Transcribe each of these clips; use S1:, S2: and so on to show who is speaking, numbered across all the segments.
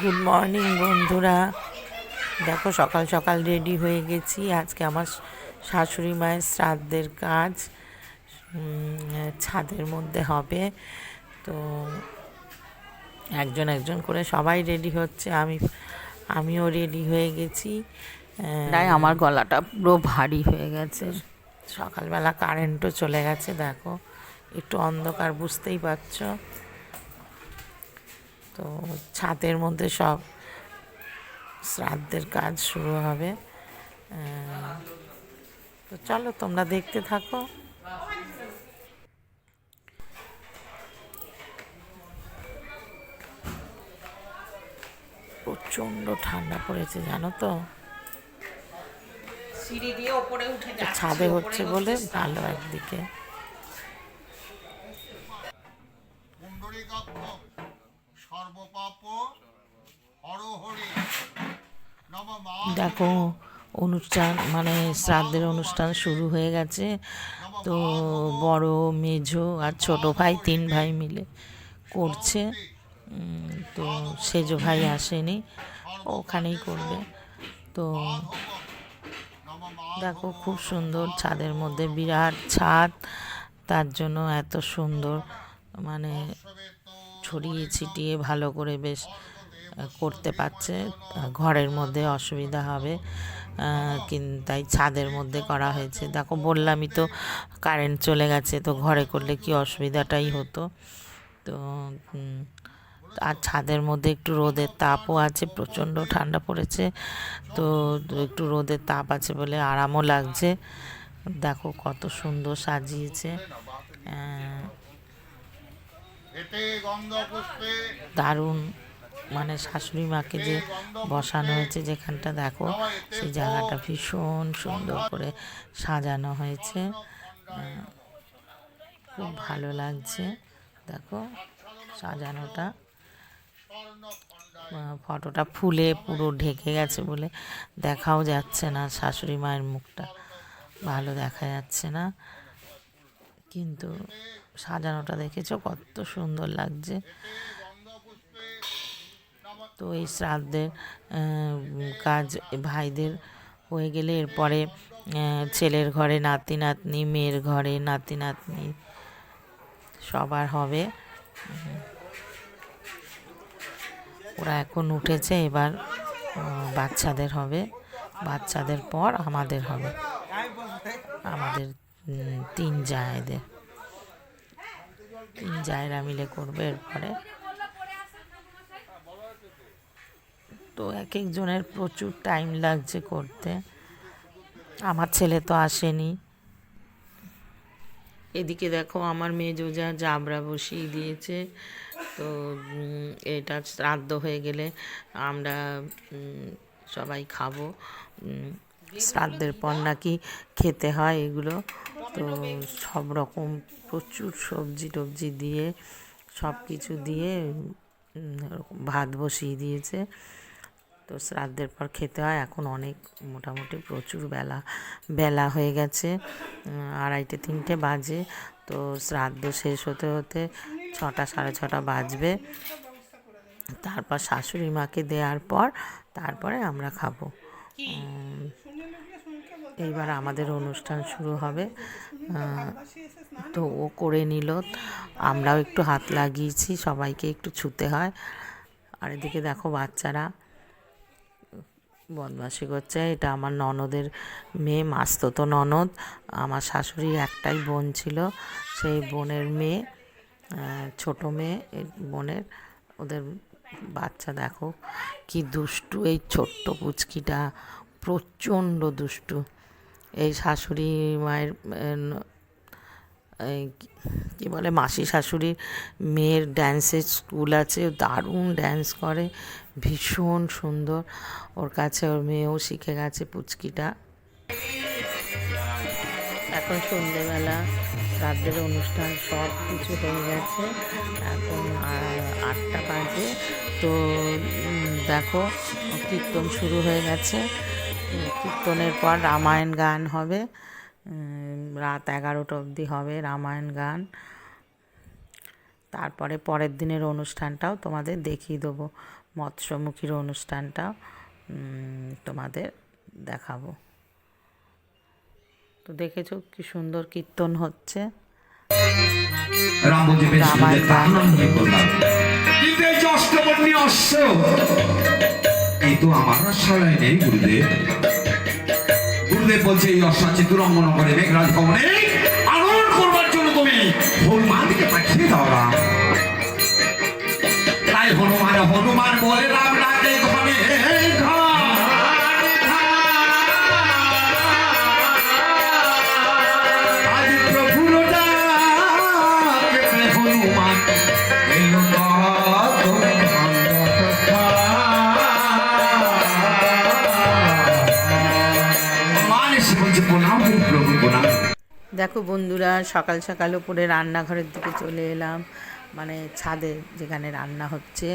S1: Good morning বন্ধুরা। দেখো সকাল সকাল রেডি হয়ে গেছি। আজকে আমার শাশুড়ি মায়ের শ্রাদ্ধের কাজ ছাদের মধ্যে হবে। তো একজন একজন করে সবাই রেডি হচ্ছে। আমি আমিও রেডি হয়ে গেছি।
S2: তাই আমার গলাটা পুরো ভারী হয়ে গেছে।
S1: সকালবেলা কারেন্টও চলে গেছে দেখো। একটু অন্ধকার বুঝতেই পারছ? তো ছাদের মধ্যে সব শ্রাদ্ধের কাজ শুরু হবে। তো চলো তোমরা দেখতে থাকো। প্রচণ্ড ঠান্ডা পড়েছে জানো তো?
S2: সিঁড়ি ওপরে উঠে
S1: তো ছাদে হচ্ছে বলে ভালো একদিকে। অনুষ্ঠান মানে শ্রাদ্ধের অনুষ্ঠান শুরু হয়ে গেছে। তো বড় মেজো আর ছোট ভাই তিন ভাই মিলে করছে। তো সেজ ভাই আসেনি, ওখানেই করবে। তো দেখো খুব সুন্দর ছাদের মধ্যে, বিরাট ছাদ। তার জন্য এত সুন্দর মানে ছড়িয়ে ছিটিয়ে ভালো করে বেশ করতে পারছে। ঘরের মধ্যে অসুবিধা হবে। কিন্তু তাই ছাদের মধ্যে করা হয়েছে। দেখো বললামই তো কারেন্ট চলে গেছে তো ঘরে করলে কি অসুবিধাটাই হতো? তো আর ছাদের মধ্যে একটু রোদের তাপও আছে প্রচণ্ড ঠান্ডা পড়েছে। তো একটু রোদের তাপ আছে বলে আরামও লাগছে। দেখো কত সুন্দর সাজিয়েছে। দারুণ। মানে শাশুড়ি মাকে যে বসানো হয়েছে যেখানটা দেখো, সেই জায়গাটা ভীষণ সুন্দর করে সাজানো হয়েছে। খুব ভালো লাগছে। দেখো সাজানোটা। ফটোটা ফুলে পুরো ঢেকে গেছে বলে দেখাও যাচ্ছে না শাশুড়ি মায়ের মুখটা। ভালো দেখা যাচ্ছে না। কিন্তু সাজানোটা দেখেছ কত সুন্দর লাগছে। তো এই শ্রাদ্ধের কাজ ভাইদের হয়ে গেলে এরপরে ছেলের ঘরে নাতি নাতনি, মেয়ের ঘরে নাতি নাতনি, সবার হবে। ওরা এখন উঠেছে এবার বাচ্চাদের হবে। বাচ্চাদের পর আমাদের হবে। আমাদের তিন জায়েদের। তিন জায়রা মিলে করবে এরপরে। তো এক একজনের প্রচুর টাইম লাগছে করতে। আমার ছেলে তো আসেনি। এদিকে দেখো আমার মেজো যা জাবরা বসিয়ে দিয়েছে। তো এটা শ্রাদ্ধ হয়ে গেলে আমরা সবাই খাব। শ্রাদ্ধের পর নাকি খেতে হয় এগুলো। তো সব রকম প্রচুর সবজি টবজি দিয়ে সব কিছু দিয়ে ভাত বসিয়ে দিয়েছে। তো শ্রাদ্ধের পর খেতে হয়। এখন অনেক, মোটামুটি প্রচুর বেলা বেলা হয়ে গেছে। আড়াইটে, তিনটে বাজে। তো শ্রাদ্ধ শেষ হতে হতে ছটা, সাড়ে ছটা বাজবে। তারপর শাশুড়ি মাকে দেওয়ার পর তারপরে আমরা খাব। এইবার আমাদের অনুষ্ঠান শুরু হবে। তো ও করে নিল। আমরাও একটু হাত লাগিয়েছি, সবাইকে একটু ছুতে হয়। আর এদিকে দেখো বাচ্চারা বদমাসি করছে। এটা আমার ননদের মেয়ে, মাস্ততো ননদ। আমার শাশুড়ির একটাই বোন ছিল, সেই বোনের মেয়ে ছোট মেয়ে বোনের। ওদের বাচ্চা দেখো, কি দুষ্টু এই ছোট্ট পুচকিটা, প্রচণ্ড দুষ্টু। এই শাশুড়ি মায়ের কি বলে, মাসি শাশুড়ির মেয়ের ড্যান্সের স্কুল আছে দারুণ ড্যান্স করে। ভীষণ সুন্দর। ওর কাছে ওর মেয়েও শিখে গেছে পুচকিটা। এখন সন্ধেবেলা শ্রাদ্ধের অনুষ্ঠান, সব কিছু হয়ে গেছে। এখন আটটা বাজে। তো দেখো, কীর্তন শুরু হয়ে গেছে। কীর্তনের পর রামায়ণ গান হবে। রাত এগারোটা অবধি হবে রামায়ণ গান। তারপরে পরের দিনের অনুষ্ঠানটাও তোমাদের দেখিয়ে দেবো। মৎস্যমুখীর অনুষ্ঠানটা তোমাদের দেখাবো। তো দেখেছ কি সুন্দর কীর্তন হচ্ছে।
S3: কিন্তু আমার নেই গুরুদেব। গুরুদেব বলছে এই অশ্ব আছে করে মেঘরাজ ভবনে করবার জন্য তুমি হনুমানকে পাঠিয়ে দাও হনুমান বলে রাম ডাকে প্রণাম।
S1: দেখো বন্ধুরা, সকাল সকাল উপরে রান্নাঘরের দিকে চলে এলাম। মানে ছাদে যেখানে রান্না হচ্ছে।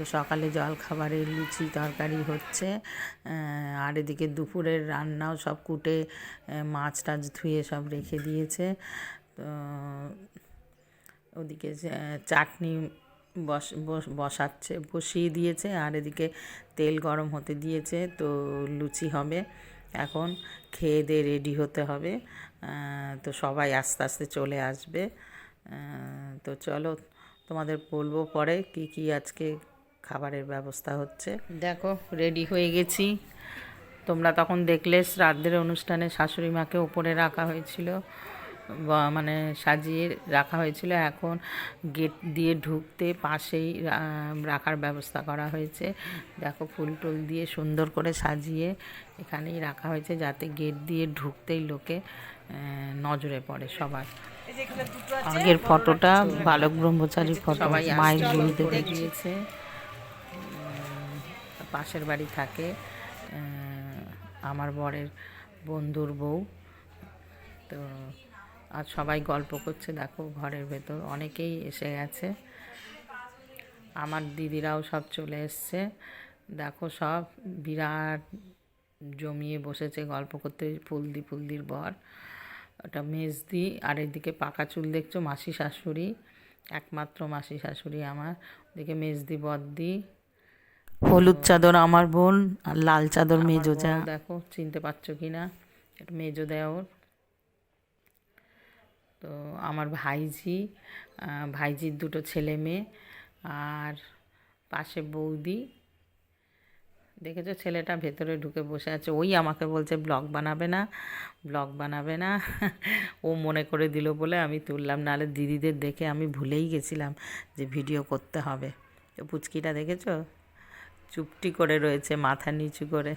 S1: তো সকালে জল খাবারের লুচি তরকারি হচ্ছে। আর এদিকে দুপুরের রান্নাও সব কুটে মাছ টাছ ধুয়ে সব রেখে দিয়েছে। তো ওদিকে চাটনি বস, বস- বসাচ্ছে, বসিয়ে দিয়েছে। আর এদিকে তেল গরম হতে দিয়েছে, তো লুচি হবে। এখন খেয়ে দিয়ে রেডি হতে হবে। তো সবাই আস্তে আস্তে চলে আসবে। তো চলো তোমাদের বলব পরে কি কি আজকে খাবারের ব্যবস্থা হচ্ছে। দেখো রেডি হয়ে গেছি। তোমরা তখন দেখলে শ্রাদ্ধের অনুষ্ঠানে শাশুড়ি মাকে ওপরে রাখা হয়েছিল মানে সাজিয়ে রাখা হয়েছিল। এখন গেট দিয়ে ঢুকতে পাশেই রাখার ব্যবস্থা করা হয়েছে। দেখো ফুল টুল দিয়ে সুন্দর করে সাজিয়ে এখানেই রাখা হয়েছে যাতে গেট দিয়ে ঢুকতেই লোকে নজরে পড়ে সবার। আগের ফটোটা বালক ব্রহ্মচারীর ফটো মায়ের গুরুদেব উম, পাশের বাড়ি থাকে আমার বরের বন্ধুর বউ। তো আর সবাই গল্প করছে, দেখো ঘরের ভেতর অনেকেই এসে গেছে। আমার দিদিরাও সব চলে এসছে। দেখো সব বিরাট জমিয়ে বসেছে গল্প করতে, ফুলদি ফুলদির বর। ওটা মেজদি, আর এদিকে পাকা চুল দেখছ, মাসি শাশুড়ি, একমাত্র মাসি শাশুড়ি আমার। ওদিকে মেজদি, বদ্দি হলুদ চাদর আমার বোন আর লাল চাদর মেজো যা। দেখো চিনতে পারছ কি না? এটা মেজো দেওর তো আমার ভাইজি ভাইজির দুটো ছেলে মেয়ে আর পাশে বৌদি। দেখেছ ছেলেটা ভেতরে ঢুকে বসে আছে। ওই আমাকে বলছে ব্লগ বানাবে না ব্লগ বানাবে না। ও মনে করে দিল বলে আমি তুললাম। নাহলে দিদিদের দেখে আমি ভুলেই গেছিলাম যে ভিডিও করতে হবে। তো পুচকিটা দেখেছ? চুপটি করে রয়েছে, মাথা নিচু করে।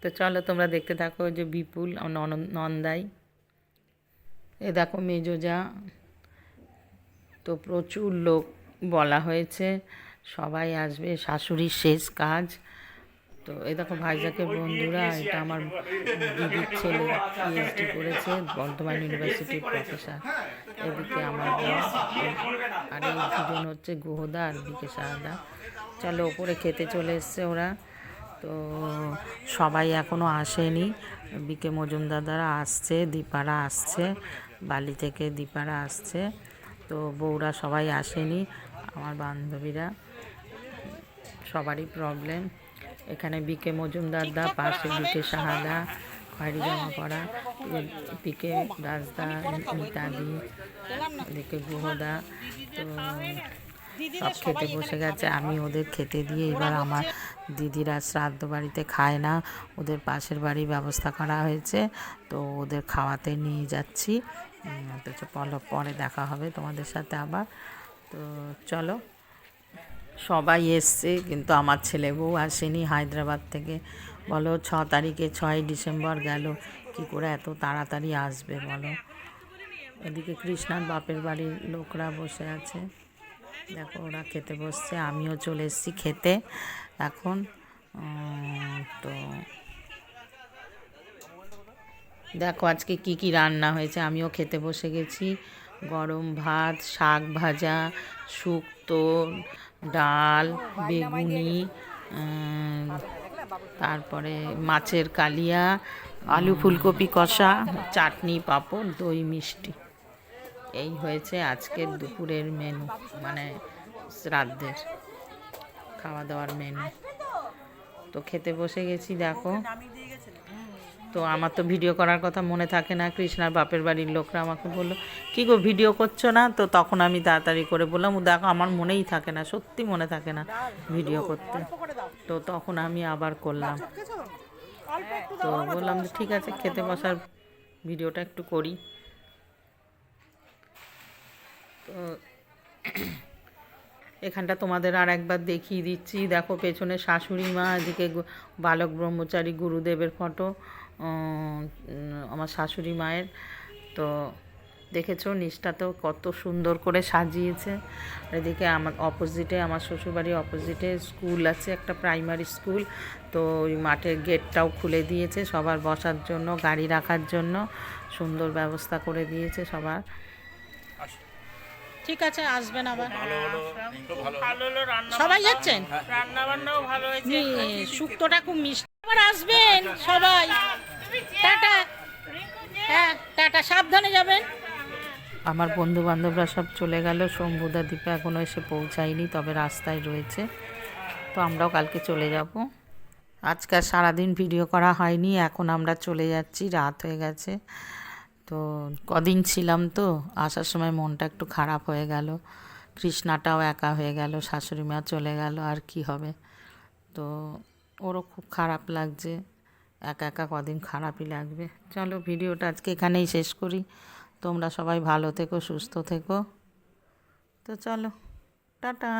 S1: তো চলো তোমরা দেখতে থাকো যে বিপুল নন্দাই। এ দেখো মেজোজা তো প্রচুর লোক বলা হয়েছে, সবাই আসবে, শাশুড়ির শেষ কাজ। তো এই দেখো ভাইজাকের বন্ধুরা, এটা আমার দিদির ছেলে পিএইচডি করেছে, বর্ধমান ইউনিভার্সিটির প্রফেসর এদিকে আমার আর এই দুজন হচ্ছে গুহদা আর দিকে সারদা। চলো ওপরে খেতে চলে এসছে ওরা। তো সবাই এখনও আসেনি। বিকে মজুমদার দ্বারা আসছে, দীপারা আসছে, বালি থেকে দীপারা আসছে। তো বউরা সবাই আসেনি, আমার বান্ধবীরা। সবারই প্রবলেম এখানে বিকে মজুমদার দা পাশে বিকে সাহাদা খয়েরি জামা পড়া পিকে দাসদা মিতাদি এদিকে গুহদা তো সব খেতে বসে গেছে আমি ওদের খেতে দিয়ে এবার আমার দিদিরা শ্রাদ্ধ বাড়িতে খায় না ওদের পাশের বাড়ি ব্যবস্থা করা হয়েছে তো ওদের খাওয়াতে নিয়ে যাচ্ছি। তো পরে দেখা হবে তোমাদের সাথে আবার। তো চলো। সবাই এসছে, কিন্তু আমার ছেলে বউ আসেনি হায়দ্রাবাদ থেকে। বলো, ছ তারিখে ছয় ডিসেম্বর গেল, কি করে এত তাড়াতাড়ি আসবে বলো? এদিকে কৃষ্ণার বাপের বাড়ির লোকরা বসে আছে। দেখো, ওরা খেতে বসছে, আমিও চলে এসেছি খেতে। এখন তো দেখো, আজকে কি কি রান্না হয়েছে, আমিও খেতে বসে গেছি। গরম ভাত, শাক ভাজা, শুক্তো ডাল বেগুনি তারপরে মাছের কালিয়া আলু ফুলকপি কষা চাটনি পাঁপড় দই মিষ্টি। এই হয়েছে আজকের দুপুরের মেনু মানে শ্রাদ্ধের খাওয়া দাওয়ার মেনু। তো খেতে বসে গেছি দেখো। তো আমার তো ভিডিও করার কথা মনে থাকে না। কৃষ্ণার বাপের বাড়ির লোকরা আমাকে বলল, কী গো, ভিডিও করছ না? তো তখন আমি তাড়াতাড়ি করে বললাম, "ও দেখো, আমার মনেই থাকে না, সত্যি মনে থাকে না ভিডিও করতে। তো তখন আমি আবার করলাম। তো বললাম যে, ঠিক আছে, খেতে বসার ভিডিওটা একটু করি। তো এখানটা তোমাদের আর একবার দেখিয়ে দিচ্ছি। দেখো, পেছনে শাশুড়ি মা, এদিকে বালক ব্রহ্মচারী গুরুদেবের ফটো। আমার শাশুড়ি মায়ের। তো দেখেছ নিচটা তো কত সুন্দর করে সাজিয়েছে। এদিকে আমার অপোজিটে আমার শ্বশুরবাড়ির অপোজিটে স্কুল আছে একটা প্রাইমারি স্কুল তো ওই মাঠের গেটটাও খুলে দিয়েছে সবার বসার জন্য গাড়ি রাখার জন্য। সুন্দর ব্যবস্থা করে দিয়েছে সবার। ঠিক আছে আসবেন আবার। সবাই যাচ্ছেন?
S2: রান্না বান্নাও ভালো হয়েছে।
S1: শুক্তোটা খুব মিষ্টি। আবার আসবেন সবাই। টাটা। হ্যাঁ টাটা। সাবধানে যাবেন। আমার বন্ধু বান্ধবরা সব চলে গেল। শম্ভুদা দ্বীপে এখনও এসে পৌঁছায়নি, তবে রাস্তায় রয়েছে। তো আমরাও কালকে চলে যাব। আজকে সারাদিন ভিডিও করা হয়নি, এখন আমরা চলে যাচ্ছি। রাত হয়ে গেছে। তো কদিন ছিলাম তো, আসার সময় মনটা একটু খারাপ হয়ে গেল। কৃষ্ণাটাও একা হয়ে গেল শাশুড়ি মা চলে গেল, আর কি হবে। তো ওরও খুব খারাপ লাগছে। একা একা কদিন খারাপই লাগবে। চলো ভিডিওটা আজকে এখানেই শেষ করি। তোমরা সবাই ভালো থেকো, সুস্থ থেকো। তো চলো, টাটা।